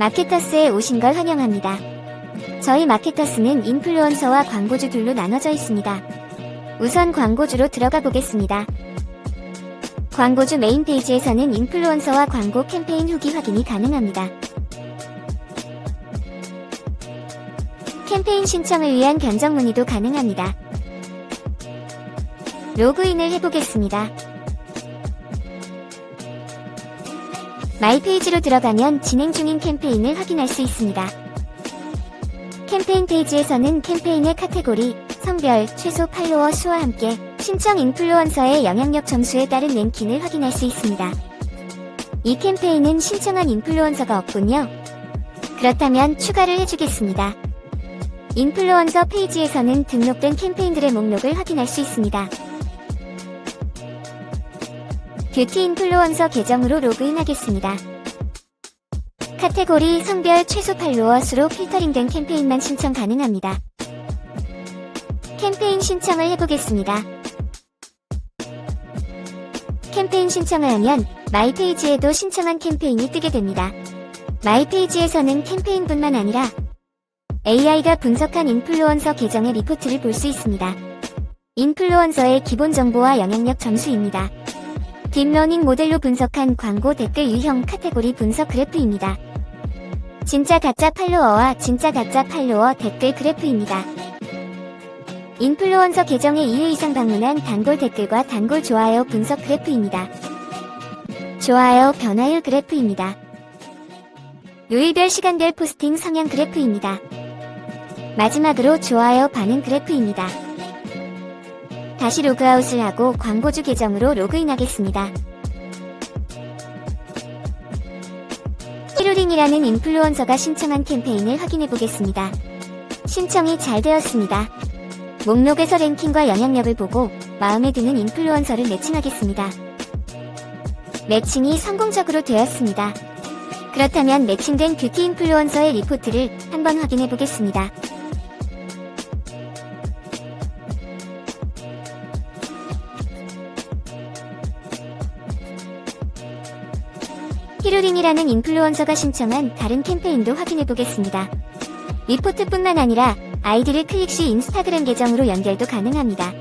마케터스에 오신 걸 환영합니다. 저희 마케터스는 인플루언서와 광고주 둘로 나눠져 있습니다. 우선 광고주로 들어가 보겠습니다. 광고주 메인 페이지에서는 인플루언서와 광고 캠페인 후기 확인이 가능합니다. 캠페인 신청을 위한 견적 문의도 가능합니다. 로그인을 해보겠습니다. 마이 페이지로 들어가면 진행 중인 캠페인을 확인할 수 있습니다. 캠페인 페이지에서는 캠페인의 카테고리, 성별, 최소 팔로워 수와 함께 신청 인플루언서의 영향력 점수에 따른 랭킹을 확인할 수 있습니다. 이 캠페인은 신청한 인플루언서가 없군요. 그렇다면 추가를 해주겠습니다. 인플루언서 페이지에서는 등록된 캠페인들의 목록을 확인할 수 있습니다. 뷰티 인플루언서 계정으로 로그인하겠습니다. 카테고리 성별 최소 팔로워 수로 필터링된 캠페인만 신청 가능합니다. 캠페인 신청을 해보겠습니다. 캠페인 신청을 하면 마이 페이지에도 신청한 캠페인이 뜨게 됩니다. 마이 페이지에서는 캠페인뿐만 아니라 AI가 분석한 인플루언서 계정의 리포트를 볼 수 있습니다. 인플루언서의 기본 정보와 영향력 점수입니다. 딥러닝 모델로 분석한 광고 댓글 유형 카테고리 분석 그래프입니다. 진짜 가짜 팔로워와 진짜 가짜 팔로워 댓글 그래프입니다. 인플루언서 계정에 2회 이상 방문한 단골 댓글과 단골 좋아요 분석 그래프입니다. 좋아요 변화율 그래프입니다. 요일별 시간별 포스팅 성향 그래프입니다. 마지막으로 좋아요 반응 그래프입니다. 다시 로그아웃을 하고 광고주 계정으로 로그인하겠습니다. 히로링이라는 인플루언서가 신청한 캠페인을 확인해 보겠습니다. 신청이 잘 되었습니다. 목록에서 랭킹과 영향력을 보고 마음에 드는 인플루언서를 매칭하겠습니다. 매칭이 성공적으로 되었습니다. 그렇다면 매칭된 뷰티 인플루언서의 리포트를 한번 확인해 보겠습니다. 히루링이라는 인플루언서가 신청한 다른 캠페인도 확인해 보겠습니다. 리포트뿐만 아니라 아이디를 클릭 시 인스타그램 계정으로 연결도 가능합니다.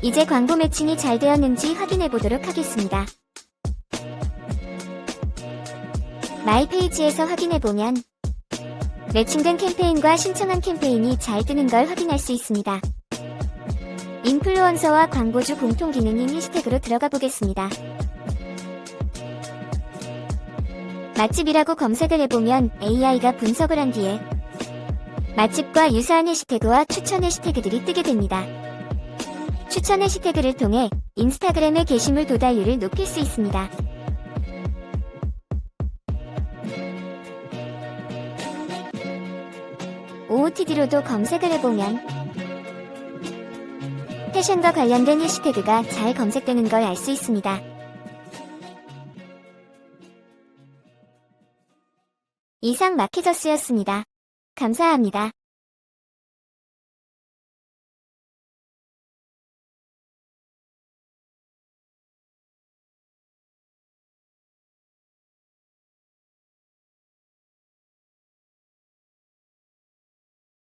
이제 광고 매칭이 잘 되었는지 확인해 보도록 하겠습니다. 마이 페이지에서 확인해 보면 매칭된 캠페인과 신청한 캠페인이 잘 뜨는 걸 확인할 수 있습니다. 인플루언서와 광고주 공통 기능인 해시태그로 들어가 보겠습니다. 맛집이라고 검색을 해보면 AI가 분석을 한 뒤에 맛집과 유사한 해시태그와 추천 해시태그들이 뜨게 됩니다. 추천 해시태그를 통해 인스타그램의 게시물 도달률을 높일 수 있습니다. OOTD로도 검색을 해보면 패션과 관련된 해시태그가 잘 검색되는 걸 알 수 있습니다. 이상 마케저스였습니다. 감사합니다.